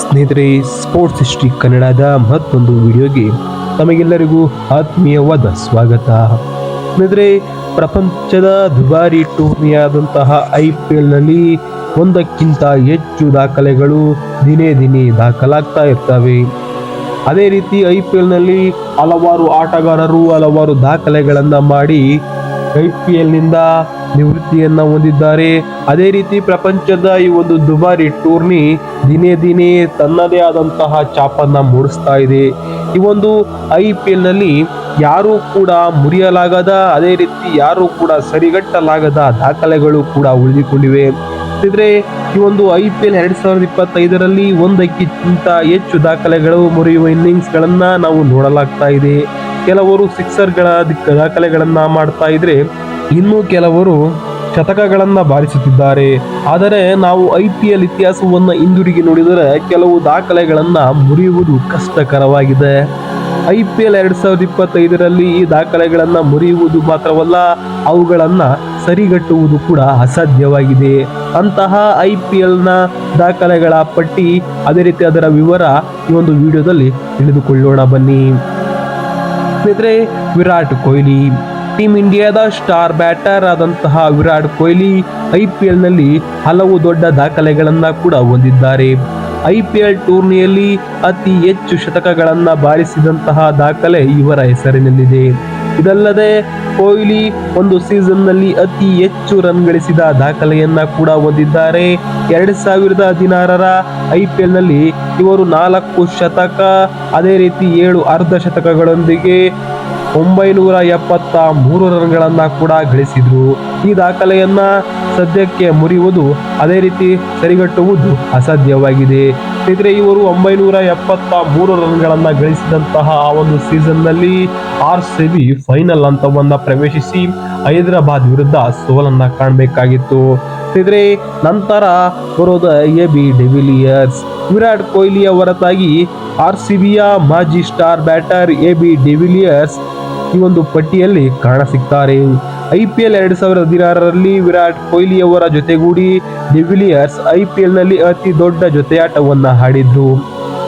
ಸ್ನೇಹಿತರೆ sports history ಕನ್ನಡದ ಮತ್ತೊಂದು ವಿಡಿಯೋಗೆ ತಮಗೆಲ್ಲರಿಗೂ ಆತ್ಮೀಯವಾದ ಸ್ವಾಗತ. ಸ್ನೇಹಿತರೆ, ಪ್ರಪಂಚದ ದುಬಾರಿ ಟೂರ್ನಿಯಾದಂತಹ ಐ ಪಿ ಎಲ್ನಲ್ಲಿ ಒಂದಕ್ಕಿಂತ ಹೆಚ್ಚು ದಾಖಲೆಗಳು ದಿನೇ ದಿನೇ ದಾಖಲಾಗ್ತಾ ಇರ್ತವೆ. ಅದೇ ರೀತಿ ಐ ಪಿ ಎಲ್ನಲ್ಲಿ ಹಲವಾರು ಆಟಗಾರರು ಹಲವಾರು ದಾಖಲೆಗಳನ್ನು ಮಾಡಿ ಐ ಪಿ ಎಲ್ನಿಂದ ನಿವೃತ್ತಿಯನ್ನ ಹೊಂದಿದ್ದಾರೆ. ಅದೇ ರೀತಿ ಪ್ರಪಂಚದ ಈ ಒಂದು ದುಬಾರಿ ಟೂರ್ನಿ ದಿನೇ ದಿನೇ ತನ್ನದೇ ಆದಂತಹ ಚಾಪನ್ನ ಮೂಡಿಸ್ತಾ ಇದೆ. ಈ ಒಂದು ಐ ಪಿ ಎಲ್ನಲ್ಲಿ ಯಾರೂ ಕೂಡ ಮುರಿಯಲಾಗದ, ಅದೇ ರೀತಿ ಯಾರೂ ಕೂಡ ಸರಿಗಟ್ಟಲಾಗದ ದಾಖಲೆಗಳು ಕೂಡ ಉಳಿದುಕೊಂಡಿವೆ. ಇದ್ರೆ ಈ ಒಂದು ಐ ಪಿ ಎಲ್ ಎರಡ್ ಸಾವಿರದ ಇಪ್ಪತ್ತೈದರಲ್ಲಿ ಒಂದಕ್ಕಿಂತ ಹೆಚ್ಚು ದಾಖಲೆಗಳು ಮುರಿಯುವ ಇನ್ನಿಂಗ್ಸ್ಗಳನ್ನ ನಾವು ನೋಡಲಾಗ್ತಾ ಇದೆ. ಕೆಲವರು ಸಿಕ್ಸರ್ಗಳ ದಾಖಲೆಗಳನ್ನ ಮಾಡ್ತಾ ಇದ್ರೆ ಇನ್ನು ಕೆಲವರು ಶತಕಗಳನ್ನು ಬಾರಿಸುತ್ತಿದ್ದಾರೆ. ಆದರೆ ನಾವು ಐ ಪಿ ಎಲ್ ಇತಿಹಾಸವನ್ನು ಹಿಂದಿರುಗಿ ನೋಡಿದರೆ ಕೆಲವು ದಾಖಲೆಗಳನ್ನು ಮುರಿಯುವುದು ಕಷ್ಟಕರವಾಗಿದೆ. ಐ ಪಿ ಎಲ್ ಎರಡು ಸಾವಿರದ ಇಪ್ಪತ್ತೈದರಲ್ಲಿ ಈ ದಾಖಲೆಗಳನ್ನು ಮುರಿಯುವುದು ಮಾತ್ರವಲ್ಲ, ಅವುಗಳನ್ನು ಸರಿಗಟ್ಟುವುದು ಕೂಡ ಅಸಾಧ್ಯವಾಗಿದೆ. ಅಂತಹ ಐ ಪಿ ಎಲ್ನ ದಾಖಲೆಗಳ ಪಟ್ಟಿ ಅದೇ ರೀತಿ ಅದರ ವಿವರ ಈ ಒಂದು ವಿಡಿಯೋದಲ್ಲಿ ತಿಳಿದುಕೊಳ್ಳೋಣ ಬನ್ನಿ. ಸ್ನೇಹಿತರೆ, ವಿರಾಟ್ ಕೊಹ್ಲಿ. ಟೀಮ್ ಇಂಡಿಯಾದ ಸ್ಟಾರ್ ಬ್ಯಾಟರ್ ಆದಂತಹ ವಿರಾಟ್ ಕೊಹ್ಲಿ ಐ ಪಿ ಎಲ್ನಲ್ಲಿ ಹಲವು ದೊಡ್ಡ ದಾಖಲೆಗಳನ್ನು ಕೂಡ ಹೊಂದಿದ್ದಾರೆ. ಐ ಪಿ ಎಲ್ ಟೂರ್ನಿಯಲ್ಲಿ ಅತಿ ಹೆಚ್ಚು ಶತಕಗಳನ್ನು ಬಾರಿಸಿದಂತಹ ದಾಖಲೆ ಇವರ ಹೆಸರಿನಲ್ಲಿದೆ. ಇದಲ್ಲದೆ ಕೊಹ್ಲಿ ಒಂದು ಸೀಸನ್ನಲ್ಲಿ ಅತಿ ಹೆಚ್ಚು ರನ್ ಗಳಿಸಿದ ದಾಖಲೆಯನ್ನ ಕೂಡ ಹೊಂದಿದ್ದಾರೆ. ಎರಡು ಸಾವಿರದ ಹದಿನಾರರ ಐ ಪಿ ಎಲ್ನಲ್ಲಿ ಇವರು ನಾಲ್ಕು ಶತಕ, ಅದೇ ರೀತಿ ಏಳು ಅರ್ಧ ಶತಕಗಳೊಂದಿಗೆ ಒಂಬೈನೂರ ಎಪ್ಪತ್ತ ಮೂರು ರನ್ಗಳನ್ನು ಕೂಡ ಗಳಿಸಿದ್ರು. ಈ ದಾಖಲೆಯನ್ನ ಸದ್ಯಕ್ಕೆ ಮುರಿಯುವುದು ಅದೇ ರೀತಿ ಸರಿಗಟ್ಟುವುದು ಅಸಾಧ್ಯವಾಗಿದೆ. ಸ್ನೇಹಿತರೆ, ಇವರು ಒಂಬೈನೂರ ಎಪ್ಪತ್ತ ಮೂರು ರನ್ಗಳನ್ನು ಗಳಿಸಿದಂತಹ ಆ ಒಂದು ಸೀಸನ್ನಲ್ಲಿ ಆರ್ ಸಿ ಬಿ ಫೈನಲ್ ಹಂತವನ್ನ ಪ್ರವೇಶಿಸಿ ಹೈದರಾಬಾದ್ ವಿರುದ್ಧ ಸೋಲನ್ನ ಕಾಣಬೇಕಾಗಿತ್ತು. ಸ್ನೇಹಿತರೆ, ನಂತರ ಬರೋದು A B de Villiers. Virat ಕೊಹ್ಲಿಯ ಹೊರತಾಗಿ ಆರ್ ಸಿ ಬಿಯ ಮಾಜಿ star batter A B de Villiers ಈ ಒಂದು ಪಟ್ಟಿಯಲ್ಲಿ ಕಾಣಸಿಗ್ತಾರೆ. ಐ ಪಿ ಎಲ್ ಎರಡು ಸಾವಿರದ ಹದಿನಾರರಲ್ಲಿ ವಿರಾಟ್ ಕೊಹ್ಲಿ ಅವರ ಜೊತೆಗೂಡಿ ಡಿವಿಲಿಯರ್ಸ್ ಐ ಪಿ ಎಲ್ನಲ್ಲಿ ಅತಿ ದೊಡ್ಡ ಜೊತೆಯಾಟವನ್ನು ಆಡಿದ್ರು.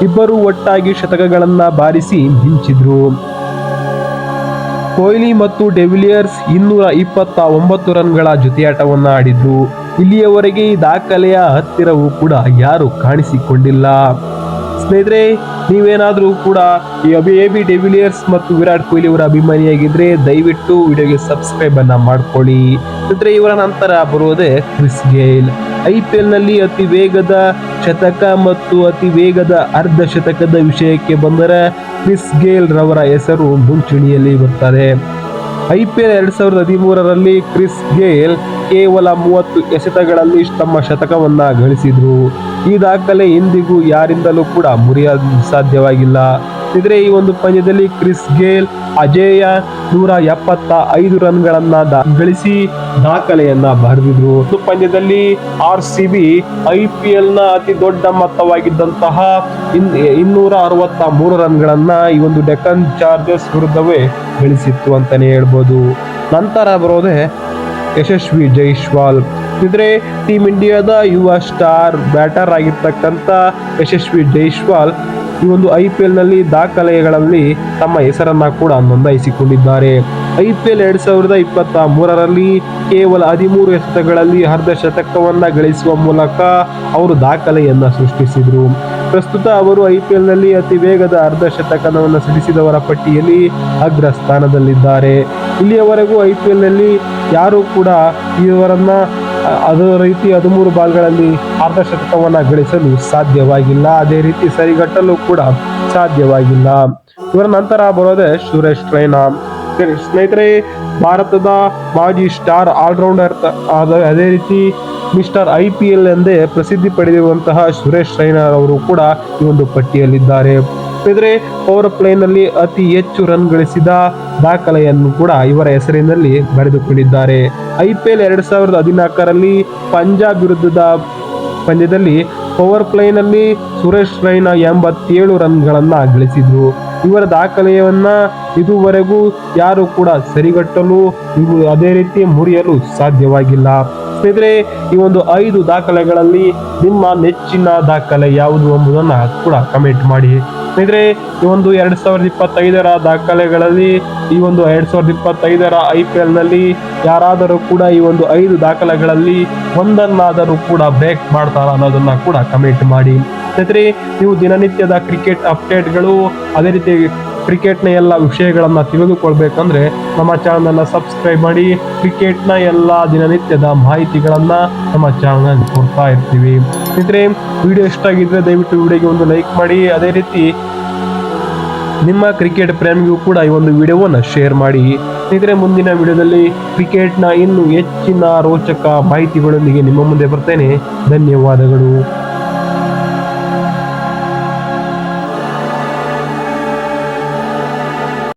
ಇಬ್ಬರು ಒಟ್ಟಾಗಿ ಶತಕಗಳನ್ನು ಬಾರಿಸಿ ಮಿಂಚಿದ್ರು. ಕೊಹ್ಲಿ ಮತ್ತು ಡೆವಿಲಿಯರ್ಸ್ ಇನ್ನೂರ ಇಪ್ಪತ್ತ ಒಂಬತ್ತು ರನ್ಗಳ ಜೊತೆಯಾಟವನ್ನು ಆಡಿದ್ರು. ಇಲ್ಲಿಯವರೆಗೆ ಈ ದಾಖಲೆಯ ಹತ್ತಿರವೂ ಕೂಡ ಯಾರು ಕಾಣಿಸಿಕೊಂಡಿಲ್ಲ. ಸ್ನೇಹಿತರೆ, ನೀವೇನಾದರೂ ಕೂಡ ಈ ಅಬಿ ಎ ಬಿ ಡೆವಿಲಿಯರ್ಸ್ ಮತ್ತು ವಿರಾಟ್ ಕೊಹ್ಲಿ ಅವರ ಅಭಿಮಾನಿಯಾಗಿದ್ದರೆ ದಯವಿಟ್ಟು ವಿಡಿಯೋಗೆ ಸಬ್ಸ್ಕ್ರೈಬ್ ಅನ್ನು ಮಾಡ್ಕೊಳ್ಳಿ. ಸ್ನೇಹಿತರೆ, ಇವರ ನಂತರ ಬರುವುದೇ ಕ್ರಿಸ್ ಗೇಲ್. ಐ ಪಿ ಎಲ್ನಲ್ಲಿ ಅತಿ ವೇಗದ ಶತಕ ಮತ್ತು ಅತಿ ವೇಗದ ಅರ್ಧ ಶತಕದ ವಿಷಯಕ್ಕೆ ಬಂದರೆ ಕ್ರಿಸ್ ಗೇಲ್ ರವರ ಹೆಸರು ಮುಂಚೂಣಿಯಲ್ಲಿ ಬರ್ತದೆ. ಐ ಪಿ ಎಲ್ ಎರಡು ಸಾವಿರದ ಹದಿಮೂರರಲ್ಲಿ ಕ್ರಿಸ್ ಗೇಲ್ ಕೇವಲ ಮೂವತ್ತು ಎಸೆತಗಳಲ್ಲಿ ತಮ್ಮ ಶತಕವನ್ನು ಗಳಿಸಿದ್ರು. ಈ ದಾಖಲೆ ಇಂದಿಗೂ ಯಾರಿಂದಲೂ ಕೂಡ ಮುರಿಯಲು ಸಾಧ್ಯವಾಗಿಲ್ಲ. ಇದ್ರೆ ಈ ಒಂದು ಪಂದ್ಯದಲ್ಲಿ ಕ್ರಿಸ್ ಗೇಲ್, ಅಜೇಯ ನೂರ ಎಪ್ಪತ್ತ ಐದು ರನ್ಗಳನ್ನ ಗಳಿಸಿ ದಾಖಲೆಯನ್ನ ಬರೆದಿದ್ರು. ಪಂದ್ಯದಲ್ಲಿ R C B I P ಎಲ್ನ ಅತಿ ದೊಡ್ಡ ಮೊತ್ತವಾಗಿದ್ದಂತಹ ಇನ್- ಇನ್ನೂರ ಅರವತ್ತ ಮೂರು ರನ್ಗಳನ್ನ ಈ ಒಂದು ಡೆಕನ್ ಚಾರ್ಜರ್ಸ್ ವಿರುದ್ಧವೇ ಗಳಿಸಿತ್ತು ಅಂತಾನೆ ಹೇಳ್ಬೋದು. ನಂತರ ಬರೋದೇ ಯಶಸ್ವಿ ಜೈಶ್ವಾಲ್ ಇದ್ರೆ ಟೀಮ್ ಇಂಡಿಯಾದ ಯುವ ಸ್ಟಾರ್, ಬ್ಯಾಟರ್ ಆಗಿರ್ತಕ್ಕಂಥ ಯಶಸ್ವಿ ಜೈಸ್ವಾಲ್ ಈ ಒಂದು ಐ ಪಿ ಎಲ್ನಲ್ಲಿ ದಾಖಲೆಗಳಲ್ಲಿ ತಮ್ಮ ಹೆಸರನ್ನ ಕೂಡ ನೋಂದಾಯಿಸಿಕೊಂಡಿದ್ದಾರೆ. ಐ ಪಿ ಎಲ್ ಎರಡು ಸಾವಿರದ ಇಪ್ಪತ್ತ ಮೂರರಲ್ಲಿ ಕೇವಲ ಹದಿಮೂರು ಎಸೆತಗಳಲ್ಲಿ ಅರ್ಧ ಶತಕವನ್ನು ಗಳಿಸುವ ಮೂಲಕ ಅವರು ದಾಖಲೆಯನ್ನ ಸೃಷ್ಟಿಸಿದರು. ಪ್ರಸ್ತುತ ಅವರು ಐ ಪಿ ಎಲ್ನಲ್ಲಿ ಅತಿ ವೇಗದ ಅರ್ಧ ಶತಕವನ್ನು ಸಿಡಿಸಿದವರ ಪಟ್ಟಿಯಲ್ಲಿ ಅಗ್ರ ಸ್ಥಾನದಲ್ಲಿದ್ದಾರೆ ಇಲ್ಲಿಯವರೆಗೂ ಐ ಪಿ ಎಲ್ನಲ್ಲಿ ಯಾರೂ ಕೂಡ ಇವರನ್ನ ಅದೇ ರೀತಿ ಹದಿಮೂರು ಬಾಲ್ಗಳಲ್ಲಿ ಅರ್ಧ ಶತಕವನ್ನ ಗಳಿಸಲು ಸಾಧ್ಯವಾಗಿಲ್ಲ. ಅದೇ ರೀತಿ ಸರಿಗಟ್ಟಲು ಕೂಡ ಸಾಧ್ಯವಾಗಿಲ್ಲ. ಇವರ ನಂತರ ಬರೋದೇ ಸುರೇಶ್ ರೈನಾ. ಸ್ನೇಹಿತರೆ, ಭಾರತದ ಮಾಜಿ ಸ್ಟಾರ್ ಆಲ್ರೌಂಡರ್ ಅದೇ ರೀತಿ ಮಿಸ್ಟರ್ ಐ ಪಿ ಎಲ್ ಎಂದೇ ಪ್ರಸಿದ್ಧಿ ಪಡೆದಿರುವಂತಹ ಸುರೇಶ್ ರೈನಾ ಅವರು ಕೂಡ ಈ ಒಂದು ಪಟ್ಟಿಯಲ್ಲಿದ್ದಾರೆ. ಸ್ನೇಹಿತರೆ, ಪವರ್ ಪ್ಲೇನಲ್ಲಿ ಅತಿ ಹೆಚ್ಚು ರನ್ ಗಳಿಸಿದ ದಾಖಲೆಯನ್ನು ಕೂಡ ಇವರ ಹೆಸರಿನಲ್ಲಿ ಬರೆದುಕೊಂಡಿದ್ದಾರೆ. ಐ ಪಿ ಎಲ್ ಎರಡು ಸಾವಿರದ ಹದಿನಾಲ್ಕರಲ್ಲಿ ಪಂಜಾಬ್ ವಿರುದ್ಧದ ಪಂದ್ಯದಲ್ಲಿ ಪವರ್ ಪ್ಲೇನಲ್ಲಿ ಸುರೇಶ್ ರೈನಾ ಎಂಬತ್ತೇಳು ರನ್ಗಳನ್ನು ಗಳಿಸಿದ್ರು. ಇವರ ದಾಖಲೆಯನ್ನು ಇದುವರೆಗೂ ಯಾರು ಕೂಡ ಸರಿಗಟ್ಟಲು ಇವು ಅದೇ ರೀತಿ ಮುರಿಯಲು ಸಾಧ್ಯವಾಗಿಲ್ಲ. ಸ್ನೇಹಿತರೆ, ಈ ಒಂದು ಐದು ದಾಖಲೆಗಳಲ್ಲಿ ನಿಮ್ಮ ನೆಚ್ಚಿನ ದಾಖಲೆ ಯಾವುದು ಎಂಬುದನ್ನು ಕೂಡ ಕಮೆಂಟ್ ಮಾಡಿ. ಸ್ನೇಹಿತರೆ, ಈ ಒಂದು ಎರಡು ಸಾವಿರದ ಇಪ್ಪತ್ತೈದರ ದಾಖಲೆಗಳಲ್ಲಿ, ಈ ಒಂದು ಎರಡು ಸಾವಿರದ ಇಪ್ಪತ್ತೈದರ ಐ ಪಿ ಎಲ್ನಲ್ಲಿ ಯಾರಾದರೂ ಕೂಡ ಈ ಒಂದು ಐದು ದಾಖಲೆಗಳಲ್ಲಿ ಒಂದನ್ನಾದರೂ ಕೂಡ ಬ್ರೇಕ್ ಮಾಡ್ತಾರ ಅನ್ನೋದನ್ನ ಕೂಡ ಕಮೆಂಟ್ ಮಾಡಿ. ಸ್ನೇಹಿತರೆ, ನೀವು ದಿನನಿತ್ಯದ ಕ್ರಿಕೆಟ್ ಅಪ್ಡೇಟ್ಗಳು ಅದೇ ರೀತಿ ಕ್ರಿಕೆಟ್ನ ಎಲ್ಲ ವಿಷಯಗಳನ್ನು ತಿಳಿದುಕೊಳ್ಬೇಕಂದ್ರೆ, ನಮ್ಮ ಚಾನಲ್ನ ಸಬ್ಸ್ಕ್ರೈಬ್ ಮಾಡಿ ಕ್ರಿಕೆಟ್ನ ಎಲ್ಲ ದಿನನಿತ್ಯದ ಮಾಹಿತಿಗಳನ್ನು ನಮ್ಮ ಚಾನಲ್ ಕೊಡ್ತಾ ಇರ್ತೀವಿ. ಸ್ನೇಹಿತರೆ ವಿಡಿಯೋ ಇಷ್ಟ ಆಗಿದ್ರೆ ದಯವಿಟ್ಟು ವಿಡಿಯೋಗೆ ಒಂದು ಲೈಕ್ ಮಾಡಿ. ಅದೇ ರೀತಿ ನಿಮ್ಮ ಕ್ರಿಕೆಟ್ ಪ್ರೇಮಿಗೂ ಕೂಡ ಈ ಒಂದು ವಿಡಿಯೋವನ್ನು ಶೇರ್ ಮಾಡಿ. ಸ್ನೇಹಿತರೆ, ಮುಂದಿನ ವಿಡಿಯೋದಲ್ಲಿ ಕ್ರಿಕೆಟ್ನ ಇನ್ನೂ ಹೆಚ್ಚಿನ ರೋಚಕ ಮಾಹಿತಿಗಳೊಂದಿಗೆ ನಿಮ್ಮ ಮುಂದೆ ಬರ್ತೇನೆ. ಧನ್ಯವಾದಗಳು.